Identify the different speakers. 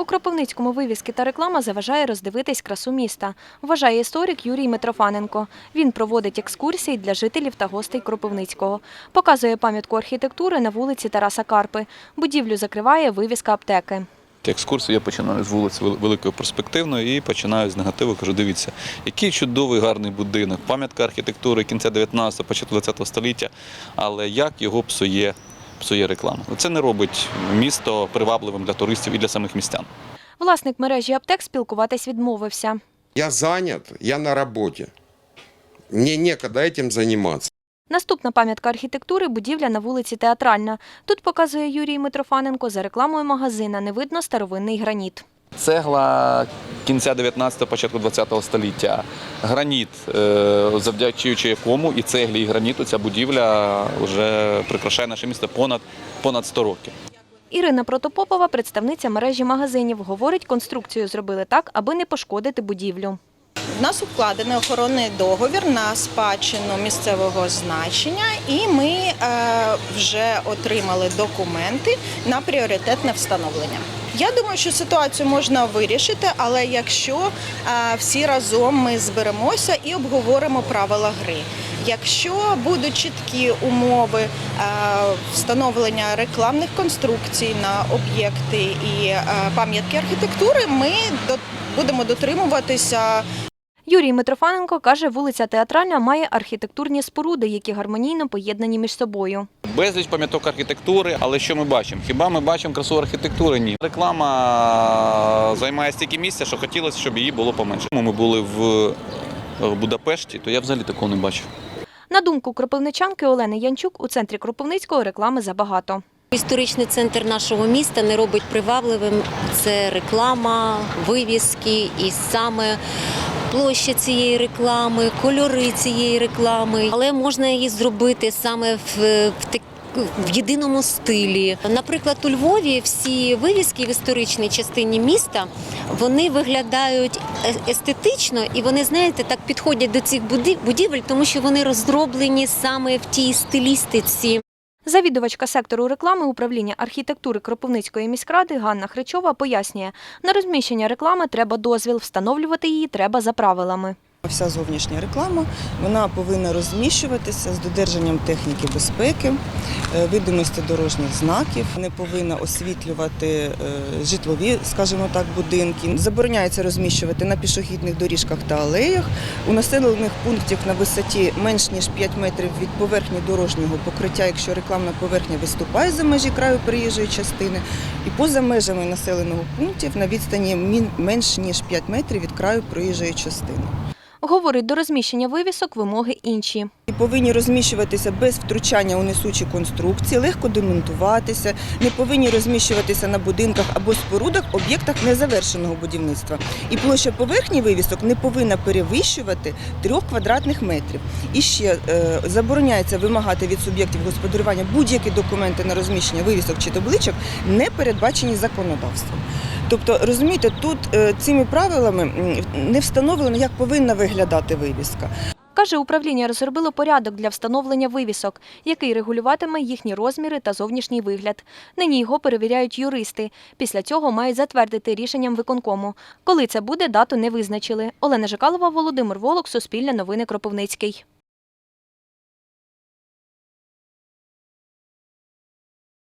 Speaker 1: У Кропивницькому вивіски та реклама заважає роздивитись красу міста, вважає історик Юрій Митрофаненко. Він проводить екскурсії для жителів та гостей Кропивницького. Показує пам'ятку архітектури на вулиці Тараса Карпи. Будівлю закриває вивіска аптеки.
Speaker 2: Екскурсію я починаю з вулиці Великої Перспективної і починаю з негативу. Кажу, дивіться, який чудовий гарний будинок, пам'ятка архітектури кінця 19-го, початку 20-го століття, але як його псує, псує рекламу. Це не робить місто привабливим для туристів і для самих містян.
Speaker 1: Власник мережі аптек спілкуватись відмовився.
Speaker 3: Я зайнят, я на роботі. Мені некогда цим займатися.
Speaker 1: Наступна пам'ятка архітектури – будівля на вулиці Театральна. Тут, показує Юрій Митрофаненко, за рекламою магазина не видно старовинний граніт.
Speaker 2: Цегла кінця 19-го, початку 20-го століття, граніт, е, завдячуючи якому і цеглі, і граніту ця будівля вже прикрашає наше місто понад, понад 100 років.
Speaker 1: Ірина Протопопова, представниця мережі магазинів, говорить, конструкцію зробили так, аби не пошкодити будівлю.
Speaker 4: В нас укладений охоронний договір на спадщину місцевого значення, і ми е, вже отримали документи на пріоритетне встановлення. Я думаю, що ситуацію можна вирішити, але якщо е, всі разом ми зберемося і обговоримо правила гри. Якщо будуть чіткі умови е, встановлення рекламних конструкцій на об'єкти і пам'ятки архітектури, ми до- будемо дотримуватися
Speaker 1: Юрій Митрофаненко каже, вулиця Театральна має архітектурні споруди, які гармонійно поєднані між собою.
Speaker 2: Безліч пам'яток архітектури, але що ми бачимо? Хіба ми бачимо красу архітектури? Ні. Реклама займає стільки місця, що хотілося, щоб її було поменше. Ми були в в Будапешті, то я взагалі такого не бачив.
Speaker 1: На думку кропивничанки Олени Янчук, у центрі Кропивницького реклами забагато.
Speaker 5: Історичний центр нашого міста не робить привабливим. Це реклама, вивіски і саме площа цієї реклами, кольори цієї реклами. Але можна її зробити саме в, в так- в єдиному стилі. Наприклад, у Львові всі вивіски в історичній частині міста вони виглядають е- естетично і вони, знаєте, так підходять до цих будівель, тому що вони розроблені саме в тій стилістиці.
Speaker 1: Завідувачка сектору реклами управління архітектури Кропивницької міськради Ганна Хричова пояснює, на розміщення реклами треба дозвіл, встановлювати її треба за правилами.
Speaker 6: Вся зовнішня реклама вона повинна розміщуватися з додержанням техніки безпеки, е, видимості дорожніх знаків, не повинна освітлювати е, житлові, скажімо так, будинки. Забороняється розміщувати на пішохідних доріжках та алеях у населених пунктах на висоті менш ніж 5 метрів від поверхні дорожнього покриття, якщо рекламна поверхня виступає за межі краю приїжджої частини, і поза межами населеного пунктів на відстані менш ніж 5 метрів від краю проїжджої частини.
Speaker 1: Говорить, до розміщення вивісок вимоги інші.
Speaker 6: І повинні розміщуватися без втручання у несучі конструкції, легко демонтуватися, не повинні розміщуватися на будинках або спорудах, об'єктах незавершеного будівництва. І площа поверхні вивісок не повинна перевищувати трьох квадратних метрів. І ще е, забороняється вимагати від суб'єктів господарювання будь-які документи на розміщення вивісок чи табличок, не передбачені законодавством. Тобто, розумієте, тут е, цими правилами не встановлено, як повинна виглядати вивіска.
Speaker 1: Каже, управління розробило порядок для встановлення вивісок, який регулюватиме їхні розміри та зовнішній вигляд. Нині його перевіряють юристи. Після цього мають затвердити рішенням виконкому. Коли це буде, дату не визначили. Олена Жикалова, Володимир Волок, Суспільне новини Кропивницький.